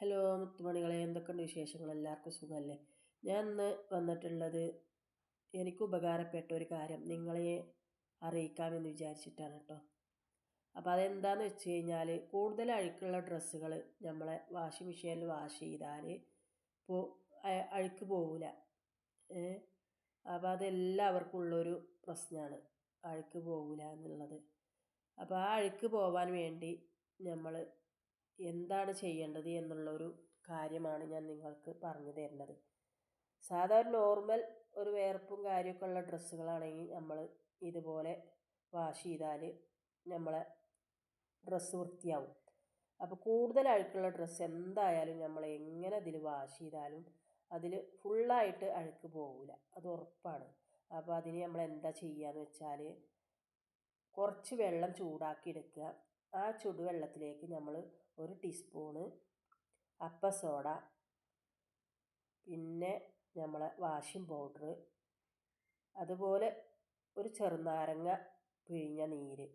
Hello മുത്തുമണികളെ എന്തൊക്കെയുണ്ട് വിശേഷങ്ങൾ? എല്ലാവർക്കും സുഖമല്ലേ? ഞാൻ ഇന്ന് വന്നിട്ടുള്ളത് എനിക്ക് ഉപകാരപ്പെട്ട ഒരു കാര്യം നിങ്ങളെ അറിയിക്കാമെന്ന് വിചാരിച്ചിട്ടാണ് കേട്ടോ. അപ്പോൾ അതെന്താണെന്ന് വെച്ച് കഴിഞ്ഞാൽ കൂടുതൽ അഴുക്കുള്ള ഡ്രസ്സുകൾ നമ്മളെ വാഷിംഗ് മെഷീനിൽ വാഷ് ചെയ്താൽ പോ അഴുക്ക് പോവില്ല അപ്പോൾ അതെല്ലാവർക്കും ഉള്ളൊരു പ്രശ്നമാണ് അഴുക്ക് പോവില്ല എന്നുള്ളത്. അപ്പോൾ ആ അഴുക്ക് പോവാൻ വേണ്ടി നമ്മൾ എന്താണ് ചെയ്യേണ്ടത് എന്നുള്ളൊരു കാര്യമാണ് ഞാൻ നിങ്ങൾക്ക് പറഞ്ഞു തരുന്നത്. സാധാരണ നോർമൽ ഒരു വേർപ്പും കാര്യമൊക്കെ ഉള്ള ഡ്രസ്സുകളാണെങ്കിൽ നമ്മൾ ഇതുപോലെ വാഷ് ചെയ്താൽ നമ്മളെ ഡ്രസ്സ് വൃത്തിയാവും. അപ്പോൾ കൂടുതൽ ഡ്രസ്സ് എന്തായാലും നമ്മൾ എങ്ങനെ അതിൽ വാഷ് ചെയ്താലും അതിൽ ഫുള്ളായിട്ട് അഴുക്ക് പോകില്ല അത് ഉറപ്പാണ്. അപ്പോൾ അതിന് നമ്മൾ എന്താ ചെയ്യുകയെന്ന് വെച്ചാൽ കുറച്ച് വെള്ളം ചൂടാക്കി എടുക്കുക. ആ ചുടുവെള്ളത്തിലേക്ക് നമ്മൾ ഒരു ടീസ്പൂണ് അപ്പ സോഡ പിന്നെ നമ്മളെ വാഷിംഗ് പൗഡർ അതുപോലെ ഒരു ചെറുനാരങ്ങ പിഴിഞ്ഞ നീര്.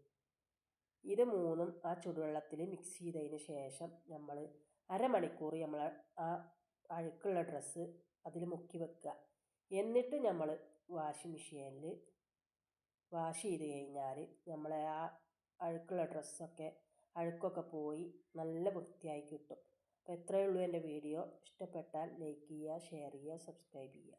ഇത് മൂന്നും ആ ചുടുവെള്ളത്തിൽ മിക്സ് ചെയ്തതിന് ശേഷം നമ്മൾ അരമണിക്കൂർ നമ്മൾ ആ അഴുക്കുള്ള ഡ്രസ്സ് അതിൽ മുക്കി വെക്കുക. എന്നിട്ട് നമ്മൾ വാഷിംഗ് മെഷീനിൽ വാഷ് ചെയ്ത് കഴിഞ്ഞാൽ നമ്മളെ ആ അഴുക്കുള്ള ഡ്രസ്സൊക്കെ അഴുക്കൊക്കെ പോയി നല്ല വൃത്തിയായി കിട്ടും. അപ്പോൾ ഇത്രയേ ഉള്ളൂ എന്റെ വീഡിയോ. ഇഷ്ടപ്പെട്ടാൽ ലൈക്ക് ചെയ്യുക ഷെയർ ചെയ്യുക സബ്സ്ക്രൈബ് ചെയ്യുക.